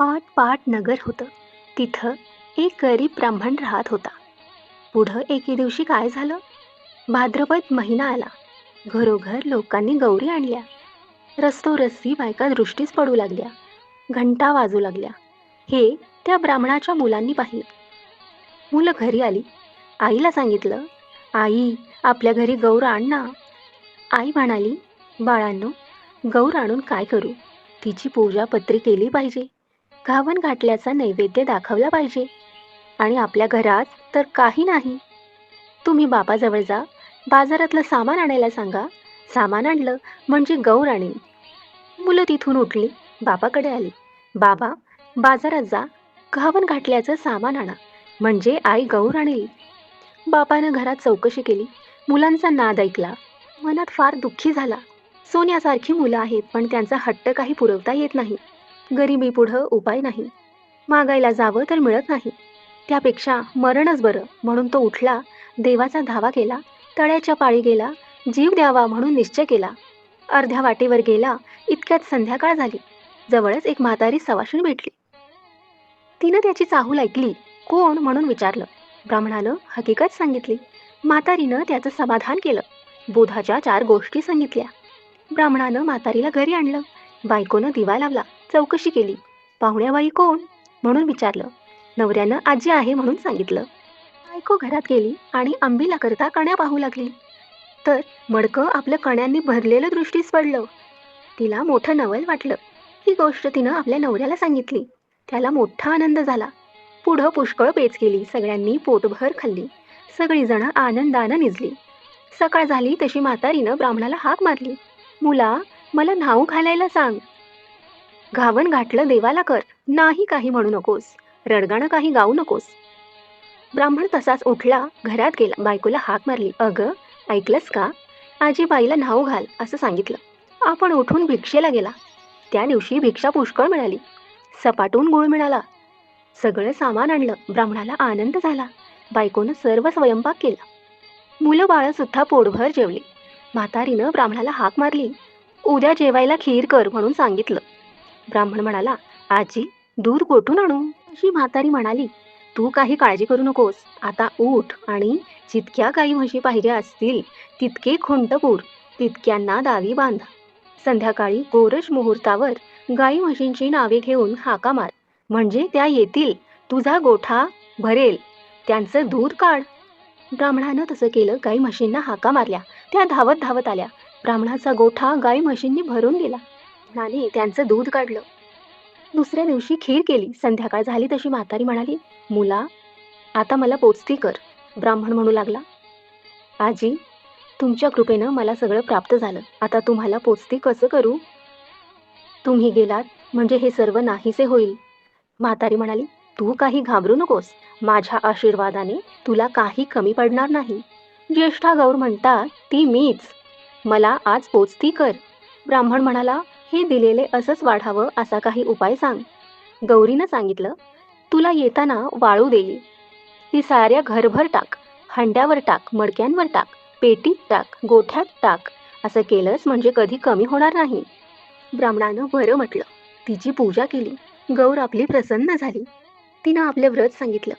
आठ पाट नगर होतं. तिथं एक गरीब ब्राह्मण राहत होता. पुढं एके दिवशी काय झालं? भाद्रपद महिना आला. घरोघर लोकांनी गौरी आणल्या. रस्तोरस्ती बायका दृष्टीस पडू लागल्या. घंटा वाजू लागल्या. हे त्या ब्राह्मणाच्या मुलांनी पाहिलं. मुलं घरी आली. आईला सांगितलं आई आपल्या घरी गौर आण ना. आई म्हणाली बाळांनो गौर आणून काय करू? तिची पूजा पत्री केली पाहिजे. घावन घाटल्याचा नैवेद्य दाखवला पाहिजे. आणि आपल्या घरात तर काही नाही. तुम्ही बापाजवळ जा. बाजारातलं सामान आणायला सांगा. सामान आणलं म्हणजे गौर आणेल मुलं तिथून उठली. बाबाकडे आली. बाबा बाजारात जा. घावन घाटल्याचं सामान आणा. म्हणजे आई गौर आणेल. बापानं घरात चौकशी केली. मुलांचा नाद ऐकला. मनात फार दुःखी झाला. सोन्यासारखी मुलं आहेत पण त्यांचा हट्ट काही पुरवता येत नाही. गरिबी पुढं उपाय नाही. मागायला जावं तर मिळत नाही. त्यापेक्षा मरणच बरं म्हणून तो उठला देवाचा धावा केला तळ्याच्या पाळी गेला जीव द्यावा म्हणून निश्चय केला. अर्ध्या वाटेवर गेला इतक्यात संध्याकाळ झाली. जवळच एक म्हातारी सवाशून भेटली. तिनं त्याची चाहूल ऐकली कोण म्हणून विचारलं. ब्राह्मणानं हकीकत सांगितली. म्हातारीनं त्याचं समाधान केलं. बोधाच्या चार गोष्टी सांगितल्या. ब्राह्मणानं म्हातारीला घरी आणलं. बायकोनं दिवा लावला. चौकशी केली. पाहुण्याबाई कोण? म्हणून विचारलं. नवऱ्यानं आजी आहे म्हणून सांगितलं. बायको घरात गेली आणि आंबीला करता कण्या पाहू लागली. तर मडकं आपलं कण्यांनी भरलेलं दृष्टीस पडलं तिला मोठं नवल वाटलं. ही गोष्ट तिनं आपल्या नवऱ्याला सांगितली. त्याला मोठा आनंद झाला. पुढं पुष्कळ पेच केली. सगळ्यांनी पोटभर खाल्ली. सगळीजणं आनंदानं निजली. सकाळ झाली तशी म्हातारीनं ब्राह्मणाला हाक मारली. मुला मला न्हाऊ घालायला सांग. घावन घातलं देवाला कर. नाही काही म्हणू नकोस. रडगाणं काही गाऊ नकोस. ब्राह्मण तसाच उठला घरात गेला. बायकोला हाक मारली. अगं ऐकलंस का? आजी बाईला न्हाऊ घाल असं सांगितलं. आपण उठून भिक्षेला गेला. त्या दिवशी भिक्षा पुष्कळ मिळाली. सपाटून गुळ मिळाला. सगळं सामान आणलं. ब्राह्मणाला आनंद झाला. बायकोनं सर्व स्वयंपाक केला. मुलं बाळं सुद्धा पोटभर जेवली. म्हातारीनं ब्राह्मणाला हाक मारली. उद्या जेवायला खीर कर म्हणून सांगितलं. ब्राह्मण म्हणाला आजी दूध कोठून आणू. अशी म्हातारी म्हणाली तू काही काळजी करू नकोस. आता उठ आणि जितक्या गाई म्हशी पाहिजे असतील तितके खुंट तितक्यांना दावी बांध. संध्याकाळी गोरश मुहूर्तावर गाई म्हशींची नावे घेऊन हाका मार. म्हणजे त्या येतील. तुझा गोठा भरेल. त्यांचं दूध काढ. ब्राह्मणानं तसं केलं गाई म्हशींना हाका मारल्या. त्या धावत धावत आल्या. ब्राह्मणाचा गोठा गाई म्हशींनी भरून गेला. नाने त्यांचं दूध काढलं. दुसऱ्या दिवशी खीर केली. संध्याकाळ झाली तशी म्हातारी म्हणाली मुला आता मला पोचती कर ब्राह्मण म्हणू लागला. आजी तुमच्या कृपेनं मला सगळं प्राप्त झालं. आता तुम्हाला पोचती कसं करू? तुम्ही गेलात म्हणजे हे सर्व नाहीसे होईल. म्हातारी म्हणाली तू काही घाबरू नकोस. माझ्या आशीर्वादाने तुला काही कमी पडणार नाही. ज्येष्ठा गौर म्हणतात ती मीच. मला आज पोचती कर. ब्राह्मण म्हणाला हे दिलेले असंच वाढावं असा काही उपाय सांग. गौरीनं सांगितलं तुला येताना वाळू देईल. ती साऱ्या घरभर टाक हंड्यावर टाक मडक्यांवर टाक पेटीत टाक गोठ्यात टाक असं केलंस म्हणजे कधी कमी होणार नाही. ब्राह्मणानं बरं म्हटलं. तिची पूजा केली. गौर आपली प्रसन्न झाली. तिनं आपले व्रत सांगितलं.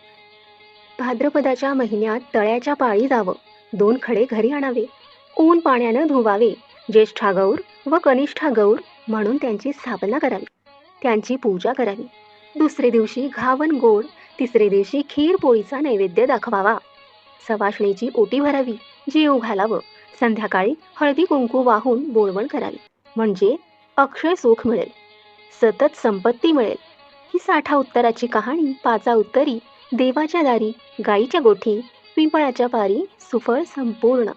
भाद्रपदाच्या महिन्यात तळ्याच्या पाळी जावं. दोन खडे घरी आणावे. ऊन पाण्यानं धुवावे. ज्येष्ठा गौर व कनिष्ठा गौर म्हणून त्यांची स्थापना करावी. त्यांची पूजा करावी. दुसरे दिवशी घावन गोड तिसरे दिवशी खीर पोळीचा नैवेद्य दाखवावा. सवाशणीची ओटी भरावी जीव घालावं. संध्याकाळी हळदी कुंकू वाहून बोलवण करावी. म्हणजे अक्षय सुख मिळेल. सतत संपत्ती मिळेल. ही साठा उत्तराची कहाणी पाचा उत्तरी देवाच्या दारी गाईच्या गोठी पिंपळाच्या पारी सुफळ संपूर्ण.